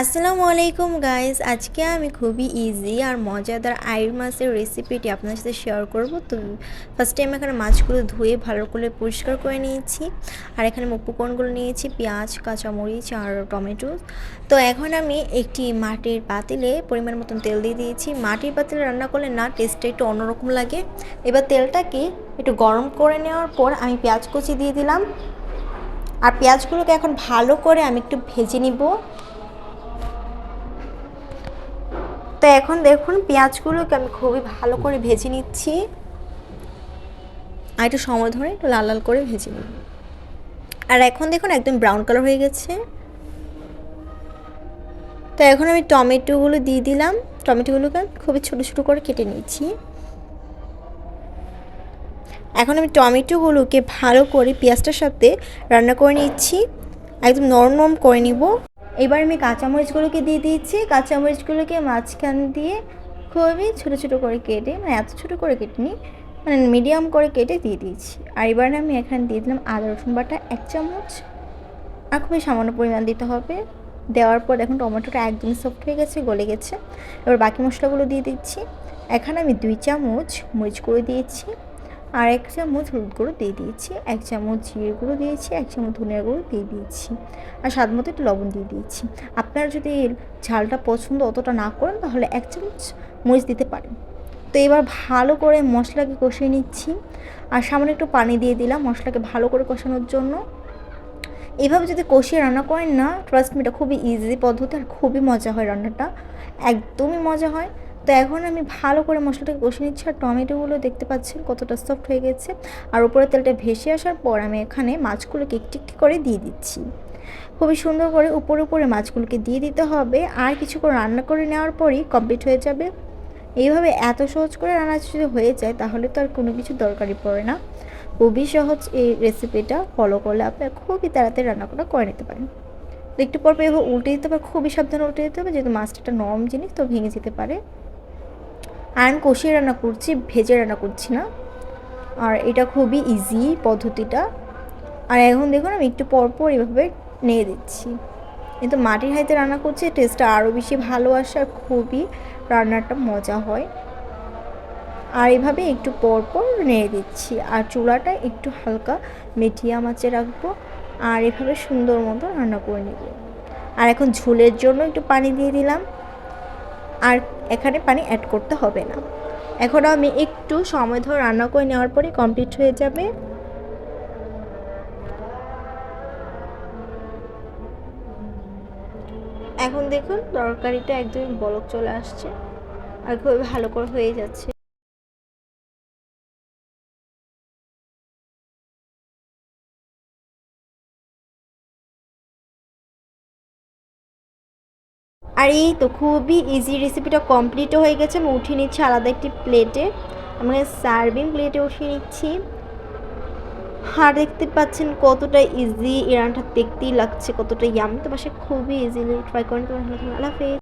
আসসালামু আলাইকুম গাইস আজকে আমি খুবই ইজি আর মজাদার আইর মাছের রেসিপিটি আপনার সাথে শেয়ার করব। তো ফার্স্ট টাইম এখানে মাছগুলো ধুয়ে ভালো করে পরিষ্কার করে নিয়েছি। আর এখানে উপকরণগুলো নিয়েছি, পেঁয়াজ, কাঁচামরিচ আর টমেটো। তো এখন আমি একটি মাটির পাতিলে পরিমাণ মতন তেল দিয়ে দিয়েছি। মাটির পাতিলে রান্না করলে না টেস্টটা একটু অন্যরকম লাগে। এবার তেলটাকে একটু গরম করে নেওয়ার পর আমি পেঁয়াজ কুচি দিয়ে দিলাম। আর পেঁয়াজগুলোকে এখন ভালো করে আমি একটু ভেজে নিব। তো এখন দেখুন, পেঁয়াজগুলোকে আমি খুবই ভালো করে ভেজে নিচ্ছি। আর একটু সময় ধরে একটু লাল লাল করে ভেজে নিব আর এখন দেখুন, একদম ব্রাউন কালার হয়ে গেছে। তো এখন আমি টমেটোগুলো দিয়ে দিলাম। টমেটোগুলোকে খুবই ছোটো ছোটো করে কেটে নিচ্ছি। এখন আমি টমেটোগুলোকে ভালো করে পেঁয়াজটার সাথে রান্না করে নিচ্ছি। একদম নরম নরম করে নিব। এবার আমি কাঁচামরিচগুলোকে দিয়ে দিয়েছি। কাঁচামরিচগুলোকে মাঝখান দিয়ে খুবই ছোটো ছোটো করে কেটে মানে এত ছোটো করে কেটে নিই মানে মিডিয়াম করে কেটে দিয়ে দিয়েছি। আর এবার আমি এখানে দিয়ে দিলাম আদা, রসুন বাটা এক চামচ। আর খুবই সামান্য পরিমাণ দিতে হবে। দেওয়ার পর এখন টমেটোটা একদম সফট হয়ে গেছে, গলে গেছে। এবার বাকি মশলাগুলো দিয়ে দিচ্ছি। এখানে আমি দুই চামচ মরিচ করে দিয়েছি। আর এক চামচ হলুদ গুঁড়ো দিয়ে দিয়েছি, এক চামচ জিরে গুঁড়ো দিয়েছি, এক চামচ ধনিয়া গুঁড়ো দিয়ে দিয়েছি আর স্বাদ মতো একটু লবণ দিয়ে দিয়েছি। আপনারা যদি ঝালটা পছন্দ অতটা না করেন তাহলে এক চামচ মরিচ দিতে পারেন। তো এবার ভালো করে মশলাকে কষিয়ে নিচ্ছি আর সামনে একটু পানি দিয়ে দিলাম মশলাকে ভালো করে কষানোর জন্য। এভাবে যদি কষিয়ে রান্না করেন না ট্রাস্ট মিটা খুবই ইজি পদ্ধতি আর খুবই মজা হয় রান্নাটা। একদমই মজা হয়। তো এখন আমি ভালো করে মশলাটাকে কষে নিচ্ছি আর টমেটোগুলো দেখতে পাচ্ছেন কতটা সফট হয়ে গেছে। আর উপরে তেলটা ভেসে আসার পর আমি এখানে মাছগুলোকে একটি একটি করে দিয়ে দিচ্ছি। খুবই সুন্দর করে উপরে উপরে মাছগুলোকে দিয়ে দিতে হবে। আর কিছু করে রান্না করে নেওয়ার পরই কমপ্লিট হয়ে যাবে। এইভাবে এত সহজ করে রান্না যদি হয়ে যায়, তাহলে তো আর কোনো কিছু দরকারই পড়ে না। খুবই সহজ এই রেসিপিটা ফলো করলে আপনি খুবই তাড়াতাড়ি রান্না করা করে নিতে পারেন। একটু পর পর এভাবে উল্টে দিতে হবে, খুবই সাবধানে উল্টে দিতে হবে, যেহেতু মাছটা একটা নরম জিনিস, তো ভেঙে যেতে পারে। আর আমি কষিয়ে রান্না করছি, ভেজে রান্না করছি না। আর এটা খুবই ইজি পদ্ধতিটা। আর এখন দেখুন, আমি একটু পর পর এভাবে নিয়ে দিচ্ছি। কিন্তু মাটির হাইতে রান্না করছি টেস্টটা আরও বেশি ভালো আসে আর খুবই রান্নাটা মজা হয়। আর এভাবে একটু পরপর পর নেড়ে দিচ্ছি। আর চুলাটা একটু হালকা মিডিয়াম আঁচে রাখব। আর এভাবে সুন্দর মতো রান্না করে নেব। আর এখন ঝোলের জন্য একটু পানি দিয়ে দিলাম। আর এখানে পানি অ্যাড করতে হবে না। এখন আমি একটু সময় ধরে রান্না করে নেওয়ার পরে কমপ্লিট হয়ে যাবে। এখন দেখুন, তরকারিটা একদমই বলক চলে আসছে আর খুবই ভালো করে হয়ে যাচ্ছে। আর এই তো খুবই ইজি রেসিপিটা কমপ্লিটও হয়ে গেছে। আমি উঠিয়ে নিচ্ছি আলাদা একটি প্লেটে আমি সার্ভিং প্লেটে উঠিয়ে নিচ্ছি। আর দেখতে পাচ্ছেন কতটা ইজি ইরানটা দেখতেই লাগছে, কতটা ইয়াম তো বাসে খুবই ইজিলি ট্রাই করেন। ভালো আল্লাহ